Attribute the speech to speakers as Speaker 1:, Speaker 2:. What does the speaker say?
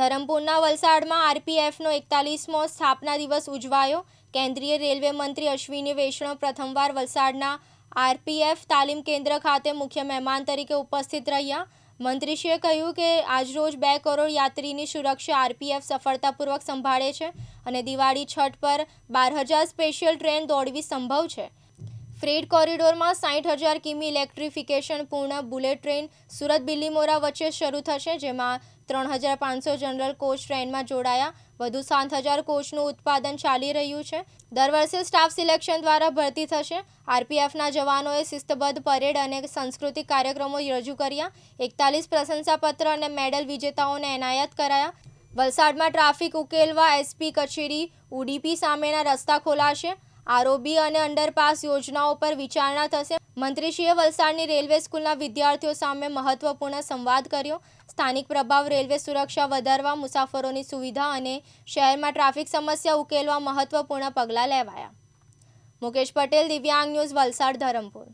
Speaker 1: ધરમપુરના વલસાડમાં આરપીએફનો એકતાલીસમો સ્થાપના દિવસ ઉજવાયો. કેન્દ્રીય રેલવે મંત્રી અશ્વિની વૈષ્ણવ પ્રથમવાર વલસાડના આરપીએફ તાલીમ કેન્દ્ર ખાતે મુખ્ય મહેમાન તરીકે ઉપસ્થિત રહ્યા. મંત્રીશ્રીએ કહ્યું કે આજરોજ બે કરોડ યાત્રીની સુરક્ષા આરપીએફ સફળતાપૂર્વક સંભાળે છે અને દિવાળી છઠ પર બાર હજાર સ્પેશિયલ ટ્રેન દોડવી સંભવ છે. ફ્રેટ કોરિડોરમાં સાઠ હજાર કિમી ઇલેક્ટ્રિફિકેશન પૂર્ણ બુલેટ ટ્રેન સુરત બિલીમોરા વચ્ચે શરૂ થશે, જેમાં ત્રણ હજાર પાંચસો જનરલ કોચ ટ્રેનમાં જોડાયા. વધુ સાત હજાર કોચનું ઉત્પાદન ચાલી રહ્યું છે. દર વર્ષે સ્ટાફ સિલેક્શન દ્વારા ભરતી થશે. આરપીએફના જવાનોએ શિસ્તબદ્ધ પરેડ અને સાંસ્કૃતિક કાર્યક્રમો રજૂ કર્યા. એકતાલીસ પ્રશંસાપત્ર અને મેડલ વિજેતાઓને એનાયત કરાયા. વલસાડમાં ટ્રાફિક ઉકેલવા એસપી કચેરી ઉડીપી સામેના રસ્તા ખોલાશે. આરઓબી અને અંડરપાસ યોજનાઓ પર વિચારણા થશે. મંત્રીશ્રીએ વલસાડની રેલવે સ્કૂલના વિદ્યાર્થીઓ સામે મહત્વપૂર્ણ સંવાદ કર્યો. સ્થાનિક પ્રભાવ રેલવે સુરક્ષા વધારવા, મુસાફરોની સુવિધા અને શહેરમાં ટ્રાફિક સમસ્યા ઉકેલવા મહત્વપૂર્ણ પગલાં લેવાયા. મુકેશ પટેલ, દિવ્યાંગ ન્યૂઝ, વલસાડ, ધરમપુર.